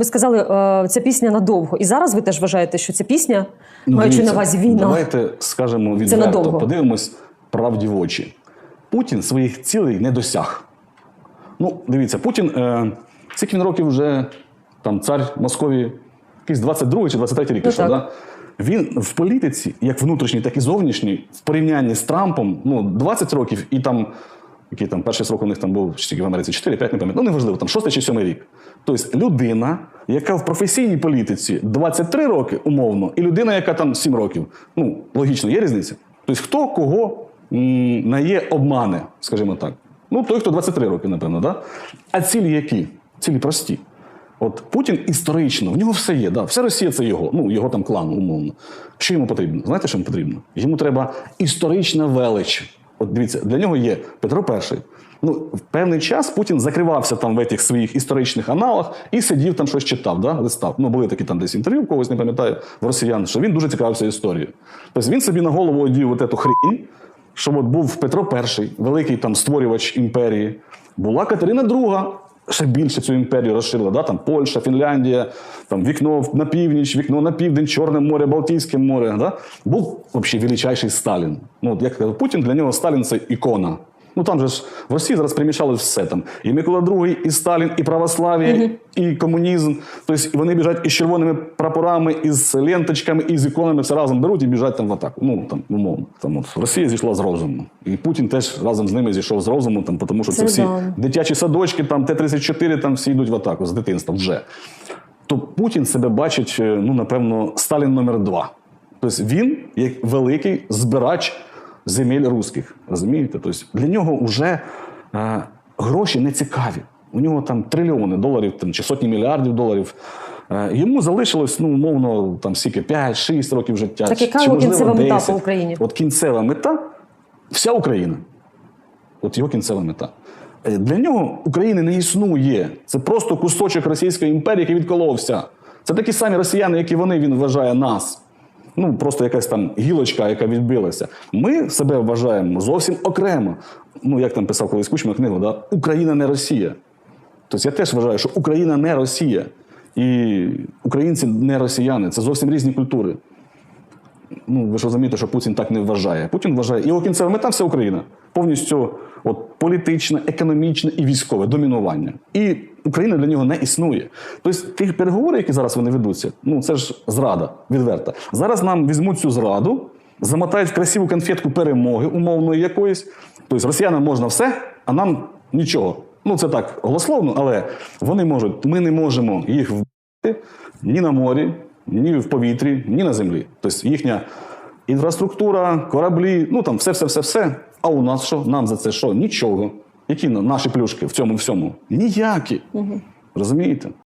Ви сказали, е, ця пісня надовго. І зараз ви теж вважаєте, що ця пісня, маючи на увазі війна. Давайте скажемо відверто, надовго. подивимось правді в очі. Путін своїх цілей не досяг. Ну, дивіться, Путін, е, скільки він років вже там цар Московії, якийсь 22 чи 23 рік Ну, пішов, так. да? Він в політиці, як внутрішній, так і зовнішній, в порівнянні з Трампом, ну, 20 років і там, який там перший срок у них там був тільки в Америці 4-5, не пам'ятаю, ну неважливо, там 6 чи 7 рік. Тобто людина, яка в професійній політиці 23 роки умовно, і людина, яка там 7 років. Ну, логічно, є різниця. Тобто, хто кого м, на є обмане, скажімо так. Ну, той, хто 23 роки, напевно, да? А цілі які? Цілі прості. От Путін історично, в нього все є, да, вся Росія це його, ну його там клан, умовно. Що йому потрібно? Знаєте, що йому потрібно? Йому треба історична велич. От дивіться, для нього є Петро І. Ну, в певний час Путін закривався там в цих своїх історичних аналах і сидів там щось читав, да, листав. Ну, були такі там десь інтерв'ю, когось не пам'ятаю, в росіян, що він дуже цікавився історією. Тобто він собі на голову одів от эту хрінь, що от був Петро І, великий там створювач імперії, була Катерина II, ще більше цю імперію розширила. Да? Там Польща, Фінляндія, там вікно на північ, вікно на південь, Чорне море, Балтійське море. Да? Був взагалі величайший Сталін. Ну, от як Путін, для нього Сталін це ікона. Ну там же ж в Росії зараз примішали все там. І Микола II, і Сталін, і православ'я, і комунізм. Тобто вони біжать із червоними прапорами, із ленточками, і з іконами все разом беруть і біжать там в атаку. Ну там умовно. Там от Росія зійшла з розуму. І Путін теж разом з ними зійшов з розуму, там, тому що це, Це всі да. дитячі садочки, там Т-34, там всі йдуть в атаку з дитинства вже. То Путін себе бачить, е, ну напевно, Сталін номер два. Тобто він як великий збирач земель русських. Розумієте? Тобто для нього вже е, гроші не цікаві. У нього там трильйони доларів там, чи сотні мільярдів доларів. Е, йому залишилось, ну, умовно, там скільки 5-6 років життя. Так яка його кінцева мета по Україні? От кінцева мета вся Україна. От його кінцева мета. Е, Для нього України не існує. Це просто кусочок Російської імперії, який відколовся. Це такі самі росіяни, як і вони, він вважає нас. Ну, просто якась там гілочка, яка відбилася. Ми себе вважаємо зовсім окремо. Ну, як там писав колись Кучма книгу, да? Україна не Росія. Тобто я теж вважаю, що Україна не Росія. І українці не росіяни. Це зовсім різні культури. Ну, ви ж розумієте, що Путін так не вважає. Путін вважає, його кінцева мета вся Україна. Повністю от, політичне, економічне і військове домінування. І Україна для нього не існує. Тобто, ті переговори, які зараз вони ведуться, ну це ж зрада відверта. Зараз нам візьмуть цю зраду, замотають в красиву конфетку перемоги, умовної якоїсь. Тобто росіянам можна все, а нам нічого. Ну, це так голословно, але вони можуть, ми не можемо їх вбити ні на морі, ні в повітрі, ні на землі. Тобто їхня інфраструктура, кораблі, ну там все, все, все, все. А у нас що? Нам за це що? Нічого. Які на- наші плюшки в цьому всьому? Ніякі. Розумієте?